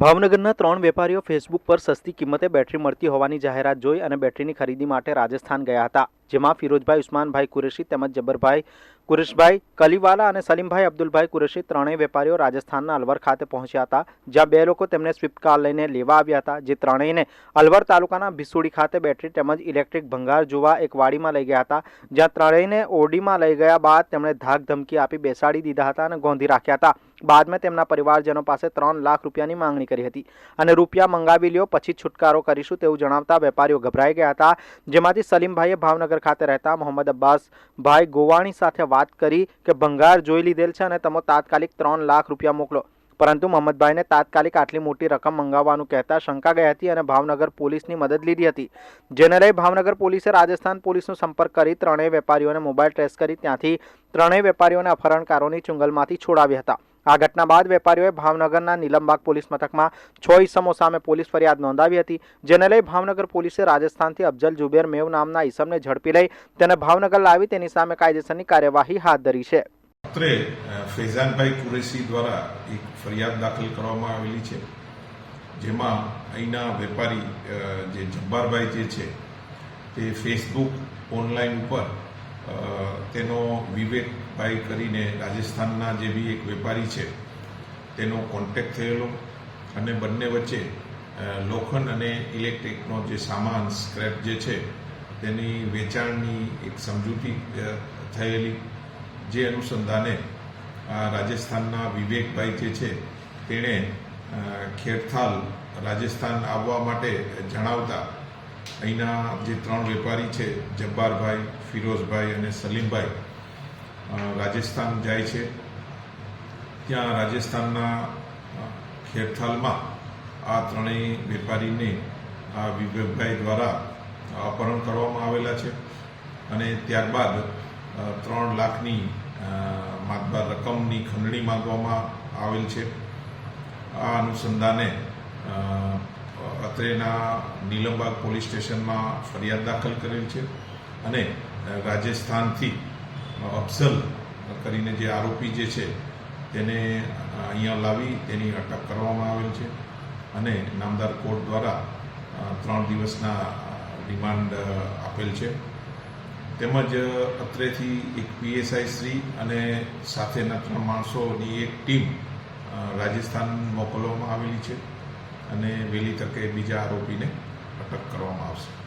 ભાવનગરના ત્રણ વેપારીઓ ફેસબુક પર સસ્તી કિંમતે બેટરી મળતી હોવાની જાહેરાત જોઈ અને બેટરીની ખરીદી માટે રાજસ્થાન ગયા હતા, જેમાં ફિરોજભાઈ ઉસ્માનભાઈ કુરેશી તેમજ જબ્બરભાઈ કુરેશભાઈ કલીવાલા અને સલીમભાઈ અબ્દુલભાઈ કુરેશી ત્રણેય વેપારીઓ રાજસ્થાનના અલવર ખાતે પહોંચ્યા હતા, જ્યાં બે લોકો તેમને સ્વિફ્ટ કાર લઈને લેવા આવ્યા હતા, જે ત્રણેયને અલવર તાલુકાના ભીસુડી ખાતે બેટરી તેમજ ઇલેક્ટ્રિક ભંગાર જોવા એક વાડીમાં લઈ ગયા હતા, જ્યાં ત્રણેયને ઓરડીમાં લઈ ગયા બાદ તેમણે ધાક ધમકી આપી બેસાડી દીધા હતા અને ગોંધી રાખ્યા હતા. બાદમાં તેમના પરિવારજનો પાસે ત્રણ લાખ રૂપિયાની માંગણી કરી હતી અને રૂપિયા મંગાવી લ્યો, પછી છુટકારો કરીશું તેવું જણાવતા વેપારીઓ ગભરાઈ ગયા હતા. જેમાંથી સલીમભાઈએ ભાવનગર ખાતે રહેતા મોહમ્મદ અબ્બાસભાઈ ગોવાણી સાથે વાત કરી કે ભંગાર જોઈ લીધેલ છે અને તમે તાત્કાલિક ત્રણ લાખ રૂપિયા મોકલો. પરંતુ મોહમ્મદભાઈને તાત્કાલિક આટલી મોટી રકમ મંગાવવાનું કહેતા શંકા ગઈ હતી અને ભાવનગર પોલીસની મદદ લીધી હતી. જેને લઈ ભાવનગર પોલીસે રાજસ્થાન પોલીસનો સંપર્ક કરી ત્રણેય વેપારીઓને મોબાઈલ ટ્રેસ કરી ત્યાંથી ત્રણેય વેપારીઓને અપહરણકારોની ચુંગલમાંથી છોડાવ્યા હતા. આ ઘટના બાદ વેપારીઓએ ભાવનગરના નીલમબાગ પોલીસ મથકમાં છ ઈસમો સામે પોલીસ ફરિયાદ નોંધાવી હતી, જેને લઈ ભાવનગર પોલીસે રાજસ્થાનથી અફજલ જુબેર મેવ નામના ઈસમને ઝડપી લઈ તેને ભાવનગર લાવી તેની સામે કાયદેસરની કાર્યવાહી હાથ ધરી છે. અત્રે ફૈઝાનભાઈ કુરેશી દ્વારા એક ફરિયાદ દાખલ કરવામાં આવેલી છે, જેમાં અહીંના વેપારી જે જબ્બારભાઈ જે છે, તે ફેસબુક ઓનલાઈન ઉપર તેનો વિવેકભાઈ કરીને રાજસ્થાનના જે બી એક વેપારી છે, તેનો કોન્ટેક્ટ થયેલો અને બંને વચ્ચે લોખંડ અને ઇલેક્ટ્રિકનો જે સામાન સ્ક્રેપ જે છે, તેની વેચાણની એક સમજૂતી થયેલી. જે અનુસંધાને રાજસ્થાનના વિવેકભાઈ જે છે, તેણે ખેરથાલ રાજસ્થાન આવવા માટે જણાવતા અહીંના જે ત્રણ વેપારી છે જબ્બારભાઈ ફિરોઝભાઈ અને સલીમભાઈ રાજસ્થાન જાય છે. ત્યાં રાજસ્થાનના ખેરથાલમાં આ ત્રણેય વેપારીને આ વિવેકભાઈ દ્વારા અપહરણ કરવામાં આવેલા છે અને ત્યારબાદ ત્રણ લાખની અ, માતબાર રકમની ખંડણી માગવામાં આવેલ છે. આ અનુસંધાને અત્રેના નીલમબાગ પોલીસ સ્ટેશનમાં ફરિયાદ દાખલ કરેલ છે અને રાજસ્થાનથી અફઝલ કરીને જે આરોપી જે છે તેને અહીંયા લાવી તેની અટક કરવામાં આવેલ છે અને નામદાર કોર્ટ દ્વારા ત્રણ દિવસના રિમાન્ડ આપેલ છે. તેમજ અત્રેથી એક પીએસઆઈ શ્રી અને સાથેના ત્રણ માણસોની એક ટીમ રાજસ્થાન મોકલવામાં આવેલી છે. અને વહેલી તકે બીજા આરોપીને અટક કરવામાં આવશે.